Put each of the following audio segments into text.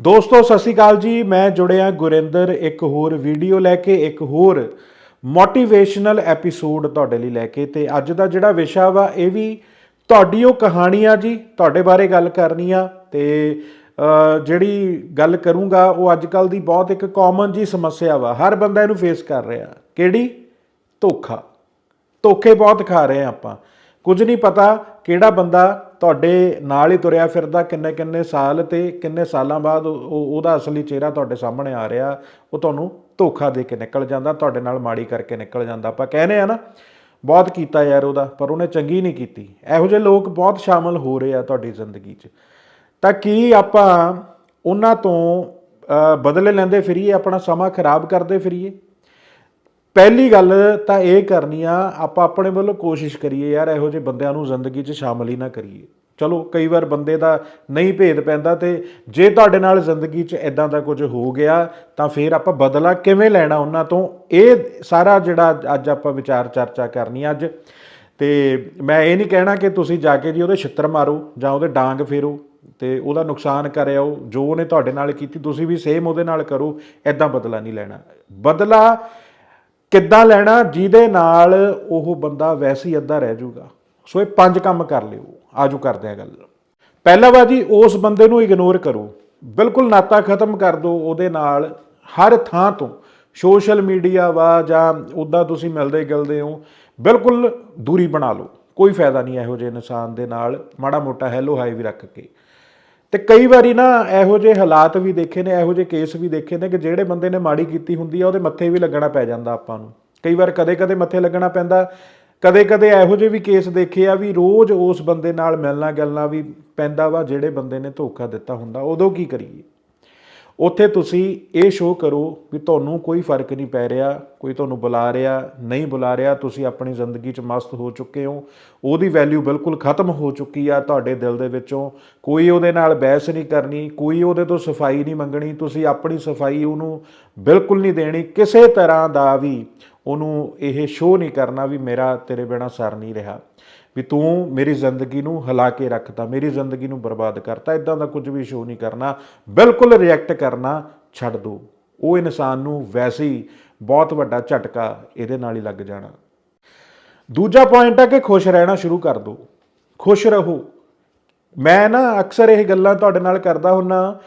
ਦੋਸਤੋ, ਸਤਿ ਸ਼੍ਰੀ ਅਕਾਲ ਜੀ। ਮੈਂ ਜੁੜਿਆ ਗੁਰਿੰਦਰ। ਇੱਕ ਹੋਰ ਵੀਡੀਓ ਲੈ ਕੇ, ਇੱਕ ਹੋਰ ਮੋਟੀਵੇਸ਼ਨਲ ਐਪੀਸੋਡ ਤੁਹਾਡੇ ਲਈ ਲੈ ਕੇ ਤੇ ਅੱਜ ਦਾ ਜਿਹੜਾ ਵਿਸ਼ਾ ਵਾ, ਇਹ ਵੀ ਤੁਹਾਡੀ ਉਹ ਕਹਾਣੀ ਆ ਜੀ। ਤੁਹਾਡੇ ਬਾਰੇ ਗੱਲ ਕਰਨੀ ਆ ਤੇ ਜਿਹੜੀ ਗੱਲ ਕਰੂੰਗਾ, ਉਹ ਅੱਜ ਕੱਲ ਦੀ ਬਹੁਤ ਇੱਕ ਕਾਮਨ ਜੀ ਸਮੱਸਿਆ ਵਾ। ਹਰ ਬੰਦਾ ਇਹਨੂੰ ਫੇਸ ਕਰ ਰਿਹਾ। ਕਿਹੜੀ? ਧੋਖਾ। ਧੋਖੇ ਬਹੁਤ ਖਾ ਰਹੇ ਆ ਆਪਾਂ। ਕੁਝ ਨਹੀਂ ਪਤਾ ਕਿਹੜਾ ਬੰਦਾ ਤੁਹਾਡੇ ਨਾਲ ਹੀ ਤੁਰਿਆ ਫਿਰਦਾ ਕਿੰਨੇ ਕਿੰਨੇ ਸਾਲ ਤੇ ਕਿੰਨੇ ਸਾਲਾਂ ਬਾਅਦ ਉਹ- ਉਹਦਾ ਅਸਲੀ ਚਿਹਰਾ ਤੁਹਾਡੇ ਸਾਹਮਣੇ ਆ ਰਿਹਾ, ਉਹ ਤੁਹਾਨੂੰ ਧੋਖਾ ਦੇ ਕੇ ਨਿਕਲ ਜਾਂਦਾ, ਤੁਹਾਡੇ ਨਾਲ ਮਾੜੀ ਕਰਕੇ ਨਿਕਲ ਜਾਂਦਾ। ਆਪਾਂ ਕਹਿੰਦੇ ਆ ਨਾ, ਬਹੁਤ ਕੀਤਾ ਯਾਰ ਉਹਦਾ, ਪਰ ਉਹਨੇ ਚੰਗੀ ਨਹੀਂ ਕੀਤੀ। ਇਹੋ ਜਿਹੇ ਲੋਕ ਬਹੁਤ ਸ਼ਾਮਲ ਹੋ ਰਹੇ ਆ ਤੁਹਾਡੀ ਜ਼ਿੰਦਗੀ 'ਚ। ਤਾਂ ਕੀ ਆਪਾਂ ਉਹਨਾਂ ਤੋਂ ਬਦਲੇ ਲੈਂਦੇ ਫਿਰੀਏ, ਆਪਣਾ ਸਮਾਂ ਖਰਾਬ ਕਰਦੇ ਫਿਰੀਏ? ਪਹਿਲੀ ਗੱਲ ਤਾਂ ਇਹ ਕਰਨੀ ਆ, ਆਪਾਂ ਆਪਣੇ ਵੱਲੋਂ ਕੋਸ਼ਿਸ਼ ਕਰੀਏ ਯਾਰ, ਇਹੋ ਜਿਹੇ ਬੰਦਿਆਂ ਨੂੰ ਜ਼ਿੰਦਗੀ 'ਚ ਸ਼ਾਮਲ ਹੀ ਨਾ ਕਰੀਏ। ਚਲੋ, ਕਈ ਵਾਰ ਬੰਦੇ ਦਾ ਨਹੀਂ ਭੇਦ ਪੈਂਦਾ ਤੇ ਜੇ ਤੁਹਾਡੇ ਨਾਲ ਜ਼ਿੰਦਗੀ 'ਚ ਇਦਾਂ ਦਾ ਕੁਝ ਹੋ ਗਿਆ, ਤਾਂ ਫਿਰ ਆਪਾਂ ਬਦਲਾ ਕਿਵੇਂ ਲੈਣਾ ਉਹਨਾਂ ਤੋਂ? ਇਹ ਸਾਰਾ ਜਿਹੜਾ ਅੱਜ ਆਪਾਂ ਵਿਚਾਰ ਚਰਚਾ ਕਰਨੀ ਅੱਜ। ਤੇ ਮੈਂ ਇਹ ਨਹੀਂ ਕਹਿਣਾ ਕਿ ਤੁਸੀਂ ਜਾ ਕੇ ਜੀ ਉਹਦੇ ਛਿੱਤਰ ਮਾਰੋ ਜਾਂ ਉਹਦੇ ਡਾਂਗ ਫੇਰੋ ਤੇ ਉਹਦਾ ਨੁਕਸਾਨ ਕਰਿਓ ਜੋ ਉਹਨੇ ਤੁਹਾਡੇ ਨਾਲ ਕੀਤੀ, ਤੁਸੀਂ ਵੀ ਸੇਮ ਉਹਦੇ ਨਾਲ ਕਰੋ ਐਦਾਂ ਬਦਲਾ ਨਹੀਂ ਲੈਣਾ। ਬਦਲਾ ਕਿੱਦਾਂ ਲੈਣਾ, ਜਿਹਦੇ ਨਾਲ ਉਹ ਬੰਦਾ ਵੈਸੇ ਹੀ ਅੱਧਾ ਰਹਿ ਜਾਊਗਾ। ਸੋ ਇਹ ਪੰਜ ਕੰਮ ਕਰ ਲਿਓ। ਆਜੋ ਕਰਦੇ ਆ ਗੱਲ। ਪਹਿਲਾ ਵਾ ਜੀ, ਉਸ ਬੰਦੇ ਨੂੰ ਇਗਨੋਰ ਕਰੋ। ਬਿਲਕੁਲ ਨਾਤਾ ਖਤਮ ਕਰ ਦਿਓ ਉਹਦੇ ਨਾਲ। ਹਰ ਥਾਂ ਤੋਂ। ਸੋਸ਼ਲ ਮੀਡੀਆ ਵਾ ਜਾਂ ਉੱਦਾਂ ਤੁਸੀਂ ਮਿਲਦੇ ਗਿਲਦੇ ਹੋ, ਬਿਲਕੁਲ ਦੂਰੀ ਬਣਾ ਲਓ। ਕੋਈ ਫਾਇਦਾ ਨਹੀਂ ਇਹੋ ਜਿਹੇ ਇਨਸਾਨ ਦੇ ਨਾਲ। ਮਾੜਾ ਮੋਟਾ ਹੈਲੋ ਹਾਈ ਵੀ ਰੱਖ ਕੇ। ਤੇ ਕਈ ਵਾਰੀ ਨਾ ਇਹੋ ਜਿਹੇ ਹਾਲਾਤ ਵੀ ਦੇਖੇ ਨੇ, ਇਹੋ ਜਿਹੇ ਕੇਸ ਵੀ ਦੇਖੇ ਨੇ ਕਿ ਜਿਹੜੇ ਬੰਦੇ ਨੇ ਮਾੜੀ ਕੀਤੀ ਹੁੰਦੀ ਆ, ਉਹਦੇ ਮੱਥੇ ਵੀ ਲੱਗਣਾ ਪੈ ਜਾਂਦਾ ਆਪਾਂ ਨੂੰ। ਕਈ ਵਾਰ ਕਦੇ-ਕਦੇ ਮੱਥੇ ਲੱਗਣਾ ਪੈਂਦਾ, ਕਦੇ-ਕਦੇ ਇਹੋ ਜਿਹੇ ਵੀ ਕੇਸ ਦੇਖੇ ਆ ਵੀ ਰੋਜ਼ ਉਸ ਬੰਦੇ ਨਾਲ ਮਿਲਣਾ ਗੱਲਣਾ ਵੀ ਪੈਂਦਾ ਵਾ, ਜਿਹੜੇ ਬੰਦੇ ਨੇ ਧੋਖਾ ਦਿੱਤਾ ਹੁੰਦਾ, ਉਦੋਂ ਕੀ ਕਰੀਏ? ਉੱਥੇ ਤੁਸੀਂ ਇਹ ਸ਼ੋਅ ਕਰੋ ਵੀ ਤੁਹਾਨੂੰ ਕੋਈ ਫ਼ਰਕ ਨਹੀਂ ਪੈ ਰਿਹਾ, ਕੋਈ ਤੁਹਾਨੂੰ ਬੁਲਾ ਰਿਹਾ, ਨਹੀਂ ਬੁਲਾ ਰਿਹਾ, ਤੁਸੀਂ ਆਪਣੀ ਜ਼ਿੰਦਗੀ 'ਚ ਮਸਤ ਹੋ ਚੁੱਕੇ ਹੋ। ਉਹਦੀ ਵੈਲਿਊ ਬਿਲਕੁਲ ਖਤਮ ਹੋ ਚੁੱਕੀ ਆ ਤੁਹਾਡੇ ਦਿਲ ਦੇ ਵਿੱਚੋਂ। ਕੋਈ ਉਹਦੇ ਨਾਲ ਬਹਿਸ ਨਹੀਂ ਕਰਨੀ, ਕੋਈ ਉਹਦੇ ਤੋਂ ਸਫ਼ਾਈ ਨਹੀਂ ਮੰਗਣੀ, ਤੁਸੀਂ ਆਪਣੀ ਸਫ਼ਾਈ ਉਹਨੂੰ ਬਿਲਕੁਲ ਨਹੀਂ ਦੇਣੀ। ਕਿਸੇ ਤਰ੍ਹਾਂ ਦਾ ਵੀ ਉਹਨੂੰ ਇਹ ਸ਼ੋਅ ਨਹੀਂ ਕਰਨਾ ਵੀ ਮੇਰਾ ਤੇਰੇ ਬਿਨਾ ਸਰ ਨਹੀਂ ਰਿਹਾ। ਵੀ ਤੂੰ ਮੇਰੀ ਜ਼ਿੰਦਗੀ ਨੂੰ ਹਿਲਾ ਕੇ ਰੱਖਤਾ, ਮੇਰੀ ਜ਼ਿੰਦਗੀ ਨੂੰ ਬਰਬਾਦ ਕਰਤਾ ਇਦਾਂ ਦਾ ਕੁਝ ਵੀ ਸ਼ੋਅ ਨਹੀਂ ਕਰਨਾ, ਬਿਲਕੁਲ ਰਿਐਕਟ ਕਰਨਾ ਛੱਡ ਦੋ। ਉਹ ਇਨਸਾਨ ਨੂੰ ਵੈਸੇ ਹੀ ਬਹੁਤ ਵੱਡਾ ਝਟਕਾ ਇਹਦੇ ਨਾਲ ਹੀ ਲੱਗ ਜਾਣਾ। ਦੂਜਾ ਪੁਆਇੰਟ ਹੈ ਕਿ ਖੁਸ਼ ਰਹਿਣਾ ਸ਼ੁਰੂ ਕਰ ਦਿਓ ਖੁਸ਼ ਰਹੋ। ਮੈਂ ਨਾ ਅਕਸਰ ਇਹ ਗੱਲਾਂ ਤੁਹਾਡੇ ਨਾਲ ਕਰਦਾ ਹੁੰਨਾ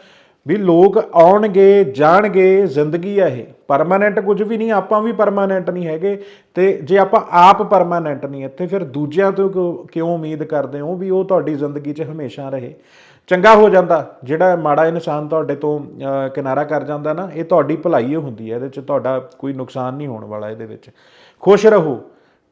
ਵੀ ਲੋਕ ਆਉਣਗੇ, ਜਾਣਗੇ, ਜ਼ਿੰਦਗੀ ਆ ਇਹ। ਪਰਮਾਨੈਂਟ ਕੁਝ ਵੀ ਨਹੀਂ, ਆਪਾਂ ਵੀ ਪਰਮਾਨੈਂਟ ਨਹੀਂ ਹੈਗੇ। ਤੇ ਜੇ ਆਪਾਂ ਆਪ ਪਰਮਾਨੈਂਟ ਨਹੀਂ, ਇੱਥੇ ਫਿਰ ਦੂਜਿਆਂ ਤੋਂ ਕਿਉਂ- ਕਿਉਂ ਉਮੀਦ ਕਰਦੇ ਹੋ ਵੀ ਉਹ ਤੁਹਾਡੀ ਜ਼ਿੰਦਗੀ 'ਚ ਹਮੇਸ਼ਾ ਰਹੇ? ਚੰਗਾ ਹੋ ਜਾਂਦਾ। ਜਿਹੜਾ ਮਾੜਾ ਇਨਸਾਨ ਤੁਹਾਡੇ ਤੋਂ ਕਿਨਾਰਾ ਕਰ ਜਾਂਦਾ ਨਾ, ਇਹ ਤੁਹਾਡੀ ਭਲਾਈ ਹੁੰਦੀ ਹੈ, ਇਹਦੇ 'ਚ ਤੁਹਾਡਾ ਕੋਈ ਨੁਕਸਾਨ ਨਹੀਂ ਹੋਣ ਵਾਲਾ ਇਹਦੇ ਵਿੱਚ। ਖੁਸ਼ ਰਹੋ।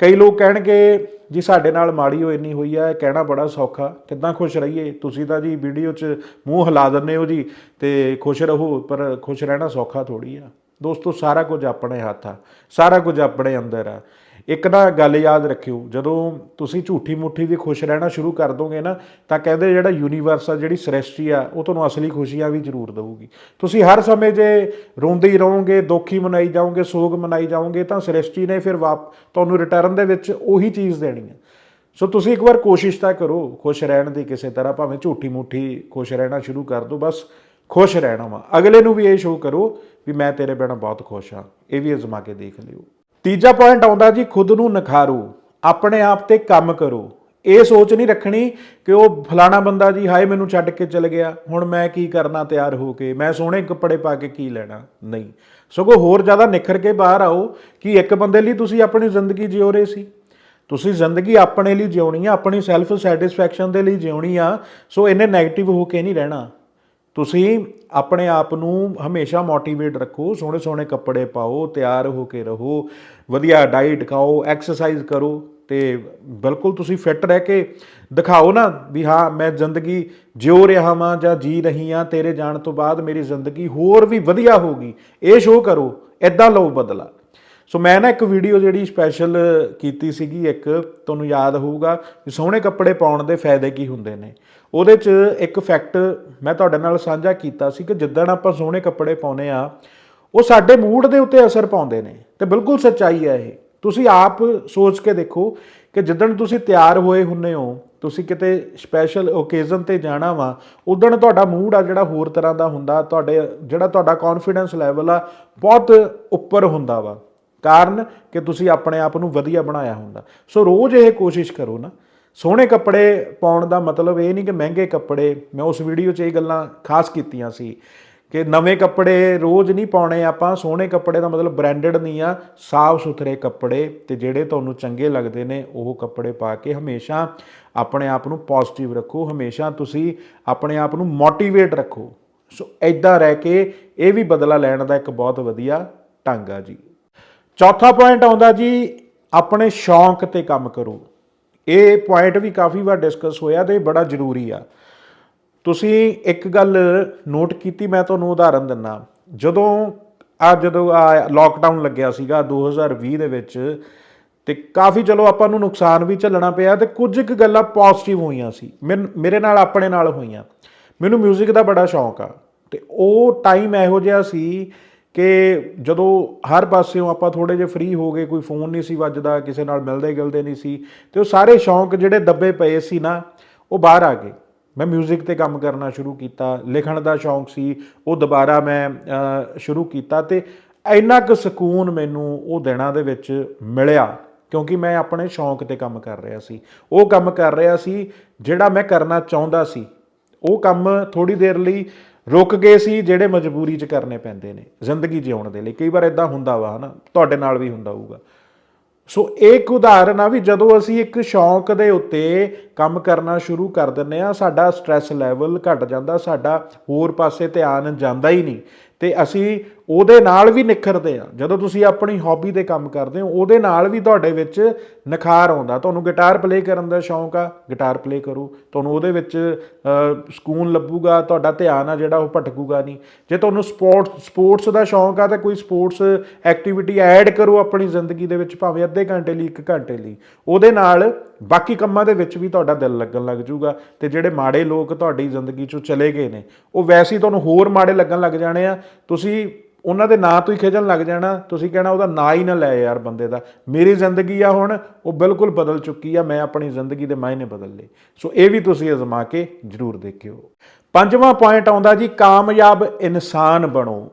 ਕਈ ਲੋਕ ਕਹਿਣਗੇ, ਜੀ ਸਾਡੇ ਨਾਲ ਮਾੜੀ ਹੋ ਇੰਨੀ ਹੋਈ ਆ, ਇਹ ਕਹਿਣਾ ਬੜਾ ਸੌਖਾ। ਕਿੱਦਾਂ ਖੁਸ਼ ਰਹੀਏ? ਤੁਸੀਂ ਤਾਂ ਜੀ ਵੀਡੀਓ 'ਚ ਮੂੰਹ ਹਿਲਾ ਦਿੰਦੇ ਹੋ ਜੀ ਤੇ ਖੁਸ਼ ਰਹੋ, ਪਰ ਖੁਸ਼ ਰਹਿਣਾ ਸੌਖਾ ਥੋੜੀ ਆ। ਦੋਸਤੋ, ਸਾਰਾ ਕੁਝ ਆਪਣੇ ਹੱਥ ਆ, ਸਾਰਾ ਕੁਝ ਆਪਣੇ ਅੰਦਰ ਆ। ਇੱਕ ਨਾ ਗੱਲ ਯਾਦ ਰੱਖਿਓ, ਜਦੋਂ ਤੁਸੀਂ ਝੂਠੀ ਮੁੱਠੀ ਵੀ ਖੁਸ਼ ਰਹਿਣਾ ਸ਼ੁਰੂ ਕਰ ਦੋਗੇ ਨਾ, ਤਾਂ ਕਹਿੰਦੇ ਜਿਹੜਾ ਯੂਨੀਵਰਸ ਆ, ਜਿਹੜੀ ਸ੍ਰਿਸ਼ਟੀ ਆ, ਉਹ ਤੁਹਾਨੂੰ ਅਸਲੀ ਖੁਸ਼ੀਆਂ ਵੀ ਜ਼ਰੂਰ ਦੇਊਗੀ। ਤੁਸੀਂ ਹਰ ਸਮੇਂ ਜੇ ਰੋਂਦੇ ਹੀ ਰਹੋਗੇ, ਦੁੱਖ ਮਨਾਈ ਜਾਓਗੇ, ਸੋਗ ਮਨਾਈ ਜਾਓਗੇ, ਤਾਂ ਸ੍ਰਿਸ਼ਟੀ ਨੇ ਫਿਰ ਵਾਪ, ਤੁਹਾਨੂੰ ਰਿਟਰਨ ਦੇ ਵਿੱਚ ਉਹੀ ਚੀਜ਼ ਦੇਣੀ ਹੈ ਸੋ ਤੁਸੀਂ ਇੱਕ ਵਾਰ ਕੋਸ਼ਿਸ਼ ਤਾਂ ਕਰੋ, ਖੁਸ਼ ਰਹਿਣ ਦੀ ਕਿਸੇ ਤਰ੍ਹਾਂ, ਭਾਵੇਂ ਝੂਠੀ ਮੁੱਠੀ ਖੁਸ਼ ਰਹਿਣਾ ਸ਼ੁਰੂ ਕਰ ਦਿਓ ਬਸ ਖੁਸ਼ ਰਹਿਣਾ ਵਾ। ਅਗਲੇ ਨੂੰ ਵੀ ਇਹ ਸ਼ੋਅ ਕਰੋ ਵੀ ਮੈਂ ਤੇਰੇ ਬਿਨਾਂ ਬਹੁਤ ਖੁਸ਼ ਹਾਂ। ਇਹ ਵੀ ਅਜ਼ਮਾ ਕੇ ਦੇਖ ਲਿਓ। ਤੀਜਾ ਪੁਆਇੰਟ ਆਉਂਦਾ ਜੀ, ਖੁਦ ਨੂੰ ਨਿਖਾਰੋ, ਆਪਣੇ ਆਪ ਤੇ ਕੰਮ ਕਰੋ। ਇਹ ਸੋਚ ਨਹੀਂ ਰੱਖਣੀ ਕਿ ਉਹ ਫਲਾਣਾ ਬੰਦਾ ਜੀ, ਹਾਏ ਮੈਨੂੰ ਛੱਡ ਕੇ ਚਲ ਗਿਆ, ਹੁਣ ਮੈਂ ਕੀ ਕਰਨਾ ਤਿਆਰ ਹੋ ਕੇ, ਮੈਂ ਸੋਹਣੇ ਕੱਪੜੇ ਪਾ ਕੇ ਕੀ ਲੈਣਾ? ਨਹੀਂ। ਸਗੋਂ ਹੋਰ ਜ਼ਿਆਦਾ ਨਿਖਰ ਕੇ ਬਾਹਰ ਆਓ ਕਿ ਇੱਕ ਬੰਦੇ ਲਈ ਤੁਸੀਂ ਆਪਣੀ ਜ਼ਿੰਦਗੀ ਜਿਉ ਰਹੇ ਸੀ। ਤੁਸੀਂ ਜ਼ਿੰਦਗੀ ਆਪਣੇ ਲਈ ਜਿਉਣੀ ਆ, ਆਪਣੀ ਸੈਲਫ ਸੈਟੀਸਫੈਕਸ਼ਨ ਦੇ ਲਈ ਜਿਉਣੀ ਆ, ਸੋ ਇਹਨੇ 네ਗੇਟਿਵ ਹੋ ਕੇ ਨਹੀਂ ਰਹਿਣਾ। ਤੁਸੀਂ ਆਪਣੇ ਆਪ ਨੂੰ ਹਮੇਸ਼ਾ ਮੋਟੀਵੇਟ ਰੱਖੋ, ਸੋਹਣੇ ਸੋਹਣੇ ਕੱਪੜੇ ਪਾਓ, ਤਿਆਰ ਹੋ ਕੇ ਰਹੋ, ਵਧੀਆ ਡਾਈਟ ਖਾਓ ਐਕਸਰਸਾਈਜ਼ ਕਰੋ ਤੇ ਬਿਲਕੁਲ ਤੁਸੀਂ ਫਿੱਟ ਰਹਿ ਕੇ ਦਿਖਾਓ ਨਾ ਵੀ ਹਾਂ, ਮੈਂ ਜ਼ਿੰਦਗੀ ਜਿਉ ਰਿਹਾ ਹਾਂ ਜਾਂ ਜੀ ਰਹੀ ਹਾਂ, ਤੇਰੇ ਜਾਣ ਤੋਂ ਬਾਅਦ ਮੇਰੀ ਜ਼ਿੰਦਗੀ ਹੋਰ ਵੀ ਵਧੀਆ ਹੋਗੀ ਇਹ ਸ਼ੋਅ ਕਰੋ ਐਦਾਂ ਲਓ ਬਦਲਾ। ਸੋ ਮੈਂ ਨਾ ਇੱਕ ਵੀਡੀਓ ਜਿਹੜੀ ਸਪੈਸ਼ਲ ਕੀਤੀ ਸੀਗੀ, ਇੱਕ ਤੁਹਾਨੂੰ ਯਾਦ ਹੋਊਗਾ ਕਿ ਸੋਹਣੇ ਕੱਪੜੇ ਪਾਉਣ ਦੇ ਫਾਇਦੇ ਕੀ ਹੁੰਦੇ ਨੇ। ਉਹਦੇ 'ਚ ਇੱਕ ਫੈਕਟ ਮੈਂ ਤੁਹਾਡੇ ਨਾਲ ਸਾਂਝਾ ਕੀਤਾ ਸੀ ਕਿ ਜਿੱਦਣ ਆਪਾਂ ਸੋਹਣੇ ਕੱਪੜੇ ਪਾਉਨੇ ਆ ਉਹ ਸਾਡੇ ਮੂਡ ਦੇ ਉੱਤੇ ਅਸਰ ਪਾਉਂਦੇ ਨੇ। ਤੇ ਬਿਲਕੁਲ ਸੱਚਾਈ ਹੈ ਇਹ। ਤੁਸੀਂ ਆਪ ਸੋਚ ਕੇ ਦੇਖੋ ਕਿ ਜਿੱਦਣ ਤੁਸੀਂ ਤਿਆਰ ਹੋਏ ਹੁੰਨੇ ਹੋ, ਤੁਸੀਂ ਕਿਤੇ ਸਪੈਸ਼ਲ ਓਕੇਜ਼ਨ ਤੇ ਜਾਣਾ ਵਾ, ਉਦਣ ਤੁਹਾਡਾ ਮੂਡ ਆ ਜਿਹੜਾ ਹੋਰ ਤਰ੍ਹਾਂ ਦਾ ਹੁੰਦਾ, ਤੁਹਾਡੇ ਜਿਹੜਾ ਤੁਹਾਡਾ ਕੌਨਫੀਡੈਂਸ ਲੈਵਲ ਆ ਬਹੁਤ ਉੱਪਰ ਹੁੰਦਾ ਵਾ। ਕਾਰਨ ਕਿ ਤੁਸੀਂ ਆਪਣੇ ਆਪ ਨੂੰ ਵਧੀਆ ਬਣਾਇਆ ਹੁੰਦਾ। ਸੋ ਰੋਜ਼ ਇਹ ਕੋਸ਼ਿਸ਼ ਕਰੋ ਨਾ। ਸੋਹਣੇ ਕੱਪੜੇ ਪਾਉਣ ਦਾ ਮਤਲਬ ਇਹ ਨਹੀਂ ਕਿ ਮਹਿੰਗੇ ਕੱਪੜੇ, ਮੈਂ ਉਸ ਵੀਡੀਓ 'ਚ ਇਹ ਗੱਲਾਂ ਖਾਸ ਕੀਤੀਆਂ ਸੀ ਕਿ ਨਵੇਂ ਕੱਪੜੇ ਰੋਜ਼ ਨਹੀਂ ਪਾਉਣੇ ਆਪਾਂ, ਸੋਹਣੇ ਕੱਪੜੇ ਦਾ ਮਤਲਬ ਬ੍ਰਾਂਡਡ ਨਹੀਂ ਆ ਸਾਫ਼ ਸੁਥਰੇ ਕੱਪੜੇ ਤੇ ਜਿਹੜੇ ਤੁਹਾਨੂੰ ਚੰਗੇ ਲੱਗਦੇ ਨੇ, ਉਹ ਕੱਪੜੇ ਪਾ ਕੇ ਹਮੇਸ਼ਾ ਆਪਣੇ ਆਪ ਨੂੰ ਪੋਜ਼ਿਟਿਵ ਰੱਖੋ, ਹਮੇਸ਼ਾ ਤੁਸੀਂ ਆਪਣੇ ਆਪ ਨੂੰ ਮੋਟੀਵੇਟ ਰੱਖੋ। ਸੋ ਐਦਾਂ ਰਹਿ ਕੇ ਇਹ ਵੀ ਬਦਲਾ ਲੈਣ ਦਾ ਇੱਕ ਬਹੁਤ ਵਧੀਆ ਢੰਗ ਆ ਜੀ। ਚੌਥਾ ਪੁਆਇੰਟ ਆਉਂਦਾ ਜੀ, ਆਪਣੇ ਸ਼ੌਂਕ ਤੇ ਕੰਮ ਕਰੋ। ਇਹ ਪੁਆਇੰਟ ਵੀ ਕਾਫੀ ਵਾਰ ਡਿਸਕਸ ਹੋਇਆ ਤੇ ਇਹ ਬੜਾ ਜ਼ਰੂਰੀ ਆ। ਤੁਸੀਂ ਇੱਕ ਗੱਲ ਨੋਟ ਕੀਤੀ, ਮੈਂ ਤੁਹਾਨੂੰ ਉਦਾਹਰਨ ਦਿੰਨਾ। ਜਦੋਂ ਆ ਜਦੋਂ ਆ ਲੋਕਡਾਊਨ ਲੱਗਿਆ ਸੀਗਾ 2020 ਦੇ ਵਿੱਚ, ਤੇ ਕਾਫੀ ਚਲੋ ਆਪਾਂ ਨੂੰ ਨੁਕਸਾਨ ਵੀ ਝੱਲਣਾ ਪਿਆ ਤੇ ਕੁਝ ਕੁ ਗੱਲਾਂ ਪੋਜ਼ਿਟਿਵ ਹੋਈਆਂ ਸੀ। ਮੇਰੇ ਨਾਲ, ਆਪਣੇ ਨਾਲ ਹੋਈਆਂ। ਮੈਨੂੰ 뮤직 ਦਾ ਬੜਾ ਸ਼ੌਂਕ ਆ। ਤੇ ਉਹ ਟਾਈਮ ਇਹੋ ਜਿਹਾ ਸੀ ਕਿ ਜਦੋਂ ਹਰ ਪਾਸਿਓਂ ਆਪਾਂ ਥੋੜੇ ਜਿਹਾ ਫ੍ਰੀ ਹੋ ਗਏ, ਕੋਈ ਫੋਨ ਨਹੀਂ ਸੀ ਵੱਜਦਾ, ਕਿਸੇ ਨਾਲ ਮਿਲਦੇ ਗਿਲਦੇ ਨਹੀਂ ਸੀ, ਤੇ ਉਹ ਸਾਰੇ ਸ਼ੌਂਕ ਜਿਹੜੇ ਦੱਬੇ ਪਏ ਸੀ ਨਾ, ਉਹ ਬਾਹਰ ਆ ਗਏ। ਮੈਂ 뮤직 ਤੇ ਕੰਮ ਕਰਨਾ ਸ਼ੁਰੂ ਕੀਤਾ, ਲਿਖਣ ਦਾ ਸ਼ੌਂਕ ਸੀ, ਉਹ ਦੁਬਾਰਾ ਮੈਂ ਸ਼ੁਰੂ ਕੀਤਾ ਤੇ ਇੰਨਾ ਕੁ ਸਕੂਨ ਮੈਨੂੰ ਉਹ ਦਿਨਾਂ ਦੇ ਵਿੱਚ ਮਿਲਿਆ, ਕਿਉਂਕਿ ਮੈਂ ਆਪਣੇ ਸ਼ੌਂਕ ਤੇ ਕੰਮ ਕਰ ਰਿਹਾ ਸੀ। ਉਹ ਕੰਮ ਕਰ ਰਿਹਾ ਸੀ, ਜਿਹੜਾ ਮੈਂ ਕਰਨਾ ਚਾਹੁੰਦਾ ਸੀ। ਉਹ ਕੰਮ ਥੋੜੀ ਦੇਰ ਲਈ ਰੁਕ ਗਏ ਸੀ ਜਿਹੜੇ ਮਜਬੂਰੀ 'ਚ ਕਰਨੇ ਪੈਂਦੇ ਨੇ, ਜ਼ਿੰਦਗੀ ਜਿਉਣ ਦੇ ਲਈ। ਕਈ ਵਾਰ ਇਦਾਂ ਹੁੰਦਾ ਵਾ, ਹਨਾ? ਤੁਹਾਡੇ ਨਾਲ ਵੀ ਹੁੰਦਾ ਹੋਊਗਾ। ਸੋ ਇਹ ਇੱਕ ਉਦਾਹਰਨ ਆ ਵੀ ਜਦੋਂ ਅਸੀਂ ਇੱਕ ਸ਼ੌਂਕ ਦੇ ਉੱਤੇ ਕੰਮ ਕਰਨਾ ਸ਼ੁਰੂ ਕਰ ਦਿੰਨੇ ਆ ਸਾਡਾ ਸਟ्रेस ਲੈਵਲ ਘਟ ਜਾਂਦਾ, ਸਾਡਾ ਹੋਰ ਪਾਸੇ ਧਿਆਨ ਜਾਂਦਾ ਹੀ ਨਹੀਂ। ਤੇ ਅਸੀਂ ਉਹਦੇ ਨਾਲ ਵੀ ਨਿਖਰਦੇ ਆ। ਜਦੋਂ ਤੁਸੀਂ ਆਪਣੀ ਹੌਬੀ ਤੇ ਕੰਮ ਕਰਦੇ ਹੋ, ਉਹਦੇ ਨਾਲ ਵੀ ਤੁਹਾਡੇ ਵਿੱਚ ਨਿਖਾਰ ਆਉਂਦਾ। ਤੁਹਾਨੂੰ ਗਿਟਾਰ ਪਲੇ ਕਰਨ ਦਾ ਸ਼ੌਂਕ ਆ ਗਿਟਾਰ ਪਲੇ ਕਰੋ। ਤੁਹਾਨੂੰ ਉਹਦੇ ਵਿੱਚ ਸਕੂਨ ਲੱਭੂਗਾ, ਤੁਹਾਡਾ ਧਿਆਨ ਆ ਜਿਹੜਾ ਉਹ ਭਟਕੂਗਾ ਨਹੀਂ। ਜੇ ਤੁਹਾਨੂੰ ਸਪੋਰਟਸ ਸਪੋਰਟਸ ਦਾ ਸ਼ੌਂਕ ਆ, ਤਾਂ ਕੋਈ ਸਪੋਰਟਸ ਐਕਟੀਵਿਟੀ ਐਡ ਕਰੋ ਆਪਣੀ ਜ਼ਿੰਦਗੀ ਦੇ ਵਿੱਚ, ਭਾਵੇਂ ਅੱਧੇ ਘੰਟੇ ਲਈ 1 ਘੰਟੇ ਲਈ। ਉਹਦੇ ਨਾਲ ਬਾਕੀ ਕੰਮਾਂ ਦੇ ਵਿੱਚ ਵੀ ਤੁਹਾਡਾ ਦਿਲ ਲੱਗਣ ਲੱਗ ਜਾਊਗਾ ਤੇ ਜਿਹੜੇ ਮਾੜੇ ਲੋਕ ਤੁਹਾਡੀ ਜ਼ਿੰਦਗੀ ਚੋਂ ਚਲੇ ਗਏ ਨੇ, ਉਹ ਵੈਸੇ ਹੀ ਤੁਹਾਨੂੰ ਹੋਰ ਮਾੜੇ ਲੱਗਣ ਲੱਗ ਜਾਣੇ ਆ। ਤੁਸੀਂ ਉਹਨਾਂ ਦੇ ਨਾਂ ਤੋਂ ਹੀ ਖਿਜਣ ਲੱਗ ਜਾਣਾ, ਤੁਸੀਂ ਕਹਿਣਾ ਉਹਦਾ ਨਾਂ ਹੀ ਨਾ ਲੈ ਯਾਰ ਬੰਦੇ ਦਾ। ਮੇਰੀ ਜ਼ਿੰਦਗੀ ਆ ਹੁਣ, ਉਹ ਬਿਲਕੁਲ ਬਦਲ ਚੁੱਕੀ ਆ, ਮੈਂ ਆਪਣੀ ਜ਼ਿੰਦਗੀ ਦੇ ਮਾਇਨੇ ਬਦਲ ਲਏ। ਸੋ ਇਹ ਵੀ ਤੁਸੀਂ ਅਜ਼ਮਾ ਕੇ ਜ਼ਰੂਰ ਦੇਖਿਓ। ਪੰਜਵਾਂ ਪੁਆਇੰਟ ਆਉਂਦਾ ਜੀ, ਕਾਮਯਾਬ ਇਨਸਾਨ ਬਣੋ।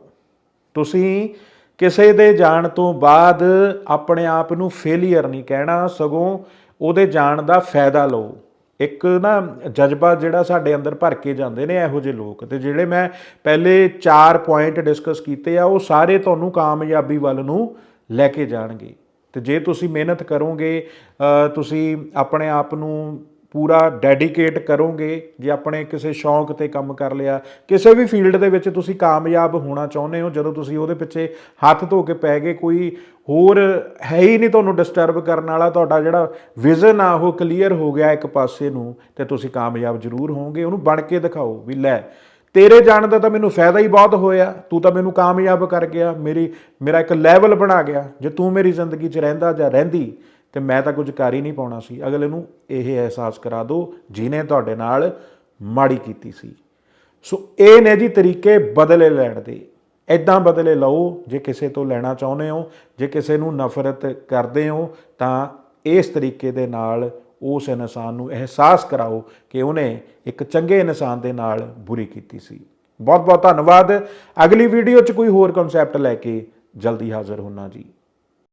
ਤੁਸੀਂ ਕਿਸੇ ਦੇ ਜਾਣ ਤੋਂ ਬਾਅਦ ਆਪਣੇ ਆਪ ਨੂੰ ਫੇਲਿਅਰ ਨਹੀਂ ਕਹਿਣਾ, ਸਗੋਂ ਉਹਦੇ ਜਾਣ ਦਾ ਫਾਇਦਾ ਲਓ। ਇੱਕ ਨਾ ਜਜ਼ਬਾ ਜਿਹੜਾ ਸਾਡੇ ਅੰਦਰ ਭਰ ਕੇ ਜਾਂਦੇ ਨੇ ਇਹੋ ਜਿਹੇ ਲੋਕ ਤੇ ਜਿਹੜੇ ਮੈਂ ਪਹਿਲੇ 4 ਪੁਆਇੰਟ ਡਿਸਕਸ ਕੀਤੇ ਆ, ਉਹ ਸਾਰੇ ਤੁਹਾਨੂੰ ਕਾਮਯਾਬੀ ਵੱਲ ਨੂੰ ਲੈ ਕੇ ਜਾਣਗੇ। ਤੇ ਜੇ ਤੁਸੀਂ ਮਿਹਨਤ ਕਰੋਗੇ ਤੁਸੀਂ ਆਪਣੇ ਆਪ ਨੂੰ ਪੂਰਾ ਡੈਡੀਕੇਟ ਕਰੋਗੇ ਜੇ ਆਪਣੇ ਕਿਸੇ ਸ਼ੌਂਕ ਤੇ ਕੰਮ ਕਰ ਲਿਆ। ਕਿਸੇ ਵੀ ਫੀਲਡ ਦੇ ਵਿੱਚ ਤੁਸੀਂ ਕਾਮਯਾਬ ਹੋਣਾ ਚਾਹੁੰਦੇ ਹੋ, ਜਦੋਂ ਤੁਸੀਂ ਉਹਦੇ ਪਿੱਛੇ ਹੱਥ ਧੋ ਕੇ ਪੈ ਗਏ, ਕੋਈ ਹੋਰ ਹੈ ਹੀ ਨਹੀਂ ਤੁਹਾਨੂੰ ਡਿਸਟਰਬ ਕਰਨ ਵਾਲਾ, ਤੁਹਾਡਾ ਜਿਹੜਾ ਵਿਜ਼ਨ ਆ, ਉਹ ਕਲੀਅਰ ਹੋ ਗਿਆ ਇੱਕ ਪਾਸੇ ਨੂੰ, ਤੇ ਤੁਸੀਂ ਕਾਮਯਾਬ ਜ਼ਰੂਰ ਹੋਵੋਗੇ। ਉਹਨੂੰ ਬਣ ਕੇ ਦਿਖਾਓ ਵੀ ਲੈ, ਤੇਰੇ ਜਾਣ ਦਾ ਤਾਂ ਮੈਨੂੰ ਫਾਇਦਾ ਹੀ ਬਹੁਤ ਹੋਇਆ। ਤੂੰ ਤਾਂ ਮੈਨੂੰ ਕਾਮਯਾਬ ਕਰ ਗਿਆ। ਮੇਰੀ, ਮੇਰਾ ਇੱਕ ਲੈਵਲ ਬਣਾ ਗਿਆ। ਜੇ ਤੂੰ ਮੇਰੀ ਜ਼ਿੰਦਗੀ 'ਚ ਰਹਿੰਦਾ ਜਾਂ ਰਹਿੰਦੀ ਤੇ ਮੈਂ ਤਾਂ ਕੁਝ ਕਰ ਹੀ ਨਹੀਂ ਪਾਉਣਾ ਸੀ। ਅਗਲੇ ਨੂੰ ਇਹ ਅਹਿਸਾਸ ਕਰਾ ਦਿਓ ਜਿਹਨੇ ਤੁਹਾਡੇ ਨਾਲ ਮਾੜੀ ਕੀਤੀ ਸੀ। ਸੋ ਇਹ ਨੇ ਜੀ ਤਰੀਕੇ ਬਦਲੇ ਲੈਣ ਦੇ। ਐਦਾਂ ਬਦਲੇ ਲਓ, ਜੇ ਕਿਸੇ ਤੋਂ ਲੈਣਾ ਚਾਹੁੰਦੇ ਹੋ, ਜੇ ਕਿਸੇ ਨੂੰ ਨਫ਼ਰਤ ਕਰਦੇ ਹੋ, ਤਾਂ ਇਸ ਤਰੀਕੇ ਦੇ ਨਾਲ ਉਸ ਇਨਸਾਨ ਨੂੰ ਅਹਿਸਾਸ ਕਰਾਓ ਕਿ ਉਹਨੇ ਇੱਕ ਚੰਗੇ ਇਨਸਾਨ ਦੇ ਨਾਲ ਬੁਰੀ ਕੀਤੀ ਸੀ। ਬਹੁਤ ਬਹੁਤ ਧੰਨਵਾਦ। ਅਗਲੀ ਵੀਡੀਓ 'ਚ ਕੋਈ ਹੋਰ ਕਨਸੈਪਟ ਲੈ ਕੇ ਜਲਦੀ ਹਾਜ਼ਰ ਹੋਣਾ ਜੀ।